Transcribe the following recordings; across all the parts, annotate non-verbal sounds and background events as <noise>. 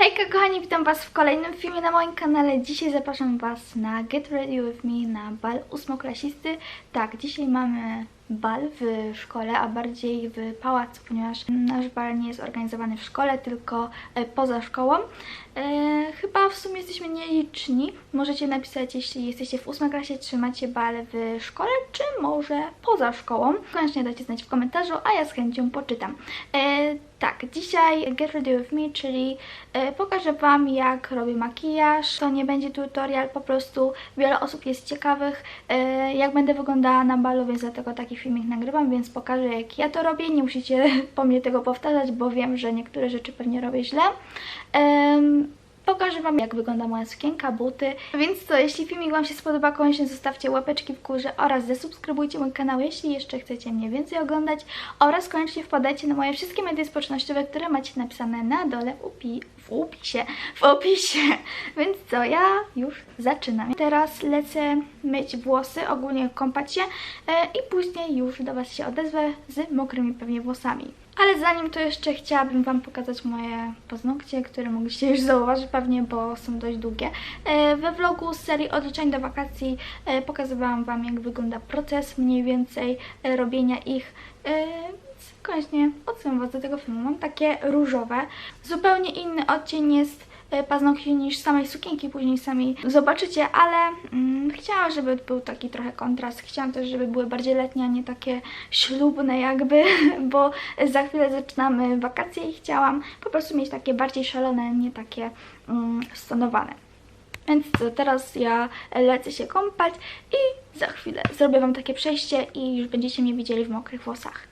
Hejka kochani, witam was w kolejnym filmie na moim kanale. Dzisiaj zapraszam was na Get Ready With Me na bal ósmoklasisty. Tak, dzisiaj mamy bal w szkole, a bardziej w pałacu, ponieważ nasz bal nie jest organizowany w szkole, tylko e, poza szkołą. E, chyba w sumie jesteśmy nieliczni. Możecie napisać, jeśli jesteście w ósmej klasie, czy macie bal w szkole, czy może poza szkołą. Koniecznie dajcie znać w komentarzu, a ja z chęcią poczytam. E, tak, dzisiaj Get Ready With Me, czyli e, pokażę Wam jak robię makijaż. To nie będzie tutorial, po prostu wiele osób jest ciekawych e, jak będę wyglądała na balu, więc dlatego taki filmik nagrywam, więc pokażę jak ja to robię. Nie musicie <laughs> po mnie tego powtarzać, bo wiem, że niektóre rzeczy pewnie robię źle. Pokażę Wam, jak wygląda moja sukienka, buty. Więc co, jeśli filmik Wam się spodoba, koniecznie zostawcie łapeczki w górze oraz zasubskrybujcie mój kanał, jeśli jeszcze chcecie mnie więcej oglądać. Oraz koniecznie wpadajcie na moje wszystkie media społecznościowe, które macie napisane na dole w, upi w opisie. W opisie. <laughs> Więc co, ja już zaczynam. Teraz lecę myć włosy, ogólnie kąpać się e, i później już do Was się odezwę z mokrymi pewnie włosami. Ale zanim to jeszcze chciałabym Wam pokazać moje paznokcie, które mogliście już zauważyć pewnie, bo są dość długie. E, We vlogu z serii odliczeń do wakacji e, pokazywałam Wam jak wygląda proces mniej więcej e, robienia ich. Koniecznie odsyłam Was do tego filmu. Mam takie różowe. Zupełnie inny odcień jest paznokci niż samej sukienki, później sami zobaczycie, ale mm, chciałam, żeby był taki trochę kontrast. Chciałam też, żeby były bardziej letnie, a nie takie ślubne jakby, <laughs> bo za chwilę zaczynamy wakacje i chciałam po prostu mieć takie bardziej szalone, nie takie mm, stonowane. Więc co, teraz ja lecę się kąpać i za chwilę zrobię Wam takie przejście i już będziecie mnie widzieli w mokrych włosach.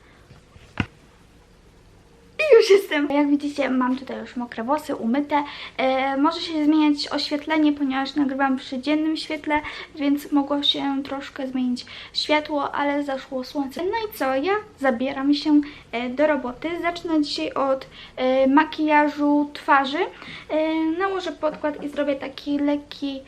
Jak widzicie, mam tutaj już mokre włosy, umyte. E, może się zmieniać oświetlenie, ponieważ nagrywam przy dziennym świetle, więc mogło się troszkę zmienić światło, ale zaszło słońce. No i co? Ja zabieram się e, do roboty. Zacznę dzisiaj od e, makijażu twarzy. E, nałożę podkład i zrobię taki lekki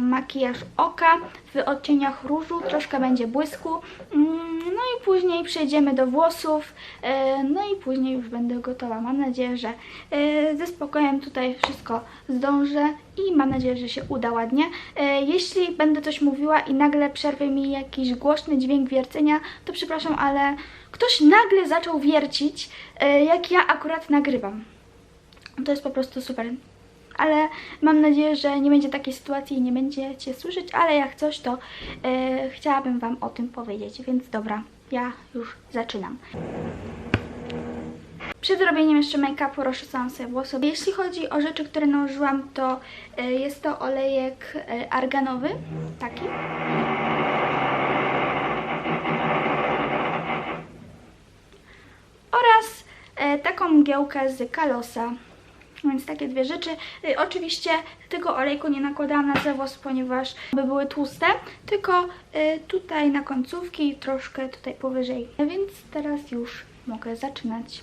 makijaż oka w odcieniach różu, troszkę będzie błysku. Mm, No i później przejdziemy do włosów, e, no i później już będę gotowa. Mam nadzieję, że e, ze spokojem tutaj wszystko zdążę i mam nadzieję, że się uda ładnie. E, Jeśli będę coś mówiła i nagle przerwie mi jakiś głośny dźwięk wiercenia, to przepraszam, ale ktoś nagle zaczął wiercić, e, jak ja akurat nagrywam. To jest po prostu super ale mam nadzieję, że nie będzie takiej sytuacji i nie będziecie słyszeć, ale jak coś, to e, chciałabym Wam o tym powiedzieć, więc dobra, ja już zaczynam. Przed robieniem jeszcze make-upu rozczesałam sobie włosy. Jeśli chodzi o rzeczy, które nałożyłam, to e, jest to olejek e, arganowy, taki. Oraz taką mgiełkę z Kalosa. Więc takie dwie rzeczy. Y, oczywiście tego olejku nie nakładałam na te włosy, ponieważ by były tłuste, tylko y, tutaj na końcówki troszkę tutaj powyżej. Więc teraz już mogę zaczynać.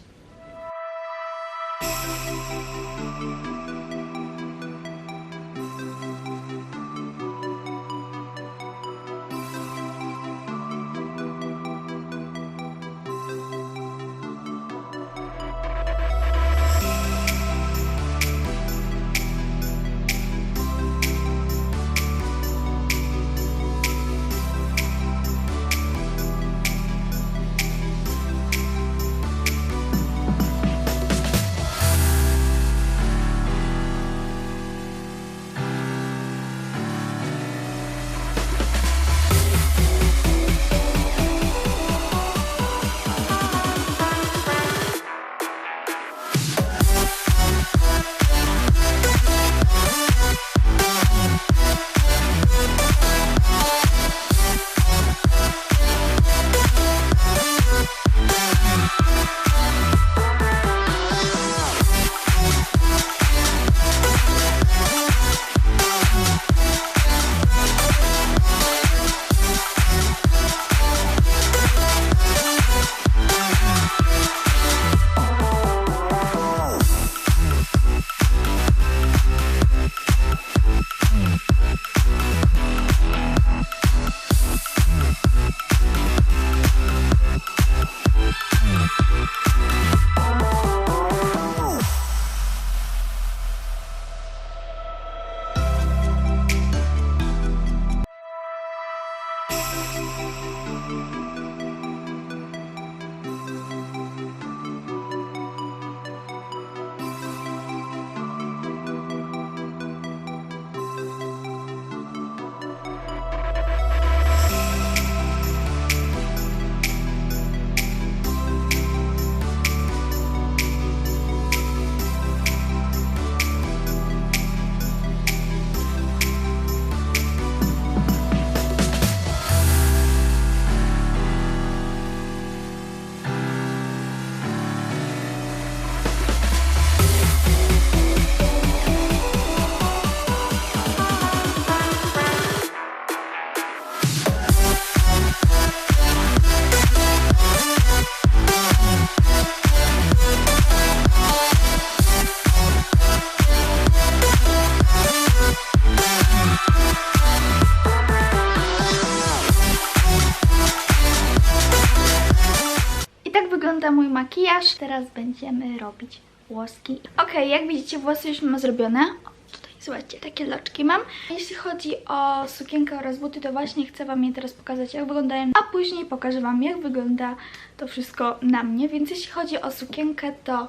Wygląda mój makijaż. Teraz będziemy robić włoski. Okej, jak widzicie, włosy już mam zrobione. O, tutaj zobaczcie, takie loczki mam. Jeśli chodzi o sukienkę oraz buty, to właśnie chcę Wam je teraz pokazać, jak wyglądają, a później pokażę Wam, jak wygląda to wszystko na mnie. Więc jeśli chodzi o sukienkę, to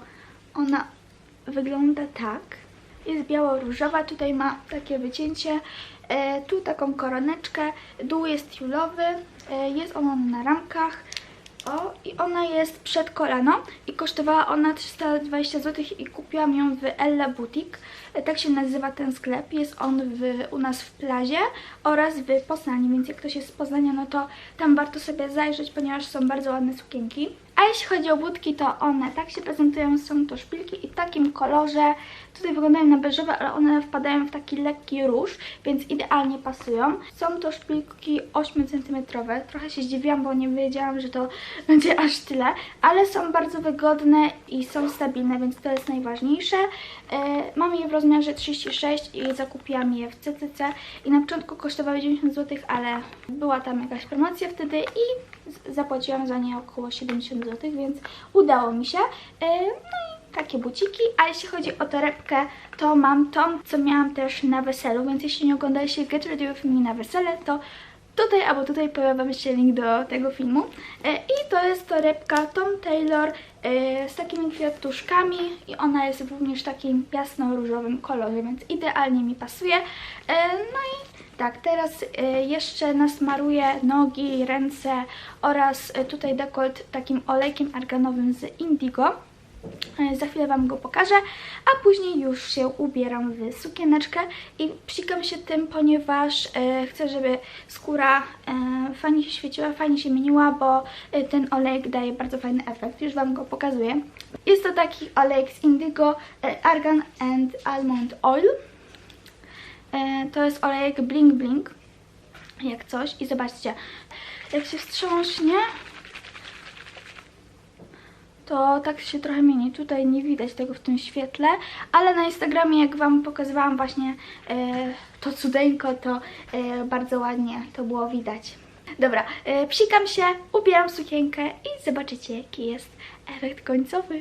ona wygląda tak. Jest biało-różowa, tutaj ma takie wycięcie, e, tu taką koroneczkę, dół jest tiulowy, e, jest ona na ramkach, o, i ona jest przed kolano i kosztowała ona 320 zł i kupiłam ją w Ella Boutique. E, Tak się nazywa ten sklep. Jest on w, u nas w Plazie oraz w Poznaniu, więc jak ktoś jest z Poznania, no to tam warto sobie zajrzeć, ponieważ są bardzo ładne sukienki. A jeśli chodzi o budki, to one tak się prezentują, są to szpilki i w takim kolorze. Tutaj wyglądają na beżowe, ale one wpadają w taki lekki róż, więc idealnie pasują. Są to szpilki 8 cm. Trochę się zdziwiłam, bo nie wiedziałam, że to <laughs> będzie aż tyle, ale są bardzo wygodne i są stabilne, więc to jest najważniejsze. E, mam je w rozmiarze 36 i zakupiłam je w CCC i na początku kosztowały 90 zł, ale była tam jakaś promocja wtedy i zapłaciłam za nie około 70 zł, więc udało mi się. E, no i takie buciki, a jeśli chodzi o torebkę, to mam tą, co miałam też na weselu, więc jeśli nie oglądaliście Get Ready With Me na wesele, to tutaj albo tutaj pojawia się link do tego filmu. E, I to jest torebka Tom Taylor e, z takimi kwiatuszkami i ona jest również w takim jasno-różowym kolorze, więc idealnie mi pasuje. No i tak, teraz e, jeszcze nasmaruję nogi, ręce oraz e, tutaj dekolt takim olejkiem arganowym z Indigo. E, Za chwilę Wam go pokażę, a później już się ubieram w sukieneczkę i psikam się tym, ponieważ chcę, żeby skóra fajnie się świeciła, fajnie się mieniła, bo ten olejek daje bardzo fajny efekt. Już Wam go pokazuję. Jest to taki olejek z Indigo Argan and Almond Oil. E, to jest olejek Bling Bling, jak coś. I zobaczcie, jak się wstrząśnie, to tak się trochę mieni. Tutaj nie widać tego w tym świetle, ale na Instagramie, jak Wam pokazywałam właśnie e, to cudeńko, to e, bardzo ładnie to było widać. Dobra, e, psikam się, ubieram sukienkę i zobaczycie, jaki jest efekt końcowy.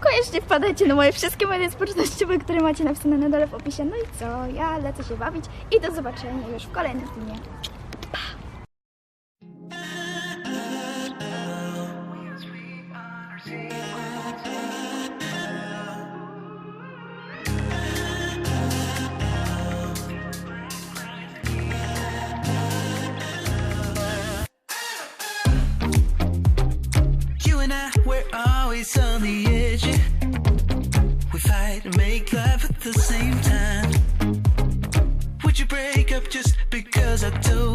Koniecznie wpadajcie na moje wszystkie media społecznościowe, które macie napisane na dole w opisie. No i co? Ja lecę się bawić i do zobaczenia już w kolejnym filmie. The same time. Would you break up just because I told